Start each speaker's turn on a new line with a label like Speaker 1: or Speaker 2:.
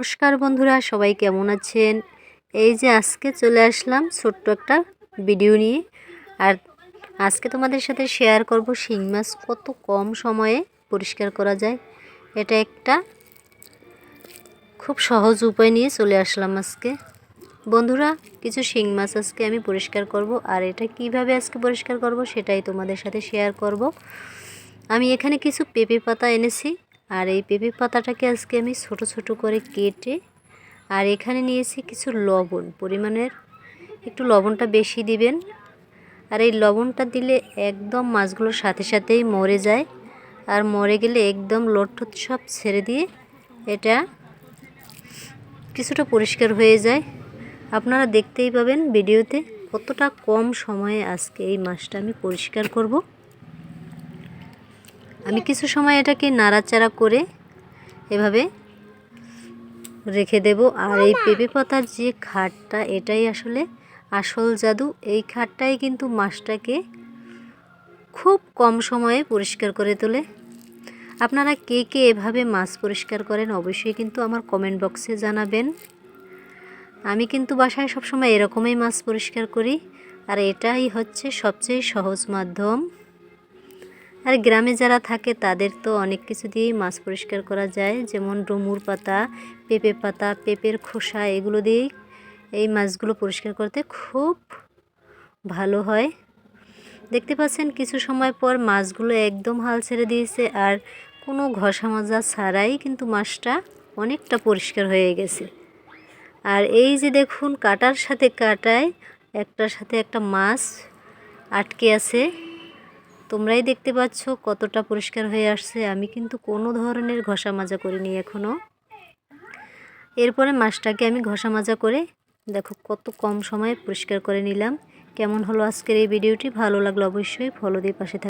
Speaker 1: নমস্কার বন্ধুরা, সবাই কেমন আছেন? এই যে আজকে চলে আসলাম ছোট্ট একটা ভিডিও নিয়ে। আর আজকে তোমাদের সাথে শেয়ার করব শিং মাছ কত কম সময়ে পরিষ্কার করা যায়। এটা একটা খুব সহজ উপায় নিয়ে চলে আসলাম আজকে। বন্ধুরা, কিছু শিং মাছ আজকে আমি পরিষ্কার করব। আর এটা কীভাবে আজকে পরিষ্কার করব সেটাই তোমাদের সাথে শেয়ার করব। আমি এখানে কিছু পেঁপে পাতা এনেছি। আর এই পেঁপে পাতাটাকে আজকে আমি ছোট ছোট করে কেটে আর এখানে নিয়েছি কিছু লবণ। পরিমাণের একটু লবণটা বেশি দিবেন। আর এই লবণটা দিলে একদম মাছগুলোর সাথে সাথেই মরে যায়। আর মরে গেলে একদম লটঠট সব ছেড়ে দিয়ে এটা কিছুটা পরিষ্কার হয়ে যায়। আপনারা দেখতেই পাবেন ভিডিওতে কতটা কম সময়ে আজকে এই মাছটা আমি পরিষ্কার করব। আমি কিছু সময় এটাকে নাড়াচাড়া করে এভাবে রেখে দেব। আর এই পেঁপে পাতার যে খাটটা এটাই আসলে আসল জাদু। এই খাটটাই কিন্তু মাছটাকে খুব কম সময়ে পরিষ্কার করে তোলে। আপনারা কে কে এভাবে মাছ পরিষ্কার করেন অবশ্যই কিন্তু আমার কমেন্ট বক্সে জানাবেন। আমি কিন্তু বাসায় সবসময় এরকমই মাছ পরিষ্কার করি। আর এটাই হচ্ছে সবচেয়ে সহজ মাধ্যম। আর গ্রামে যারা থাকে, তাদের তো অনেক কিছু দিয়েই মাছ পরিষ্কার করা যায়। যেমন ডুমুর পাতা, পেঁপে পাতা, পেঁপের খোসা, এগুলো দিয়েই এই মাছগুলো পরিষ্কার করতে খুব ভালো হয়। দেখতে পাচ্ছেন, কিছু সময় পর মাছগুলো একদম হাল ছেড়ে দিয়েছে আর কোনো ঘষা মাজা ছাড়াই কিন্তু মাছটা অনেকটা পরিষ্কার হয়ে গেছে। আর এই যে দেখুন, কাটার সাথে কাটায় একটার সাথে একটা মাছ আটকে আছে। তোমরাই দেখতে পাচ্ছ কতটা পরিষ্কার হয়ে আসছে। আমি কিন্তু কোনো ধরনের ঘষা মাজা করিনি এখনও এরপরে মাছটাকে আমি ঘষা মাজা করে দেখো কত কম সময়ে পরিষ্কার করে নিলাম। কেমন হলো আজকের এই ভিডিওটি? ভালো লাগল অবশ্যই ফলো দিয়ে পাশে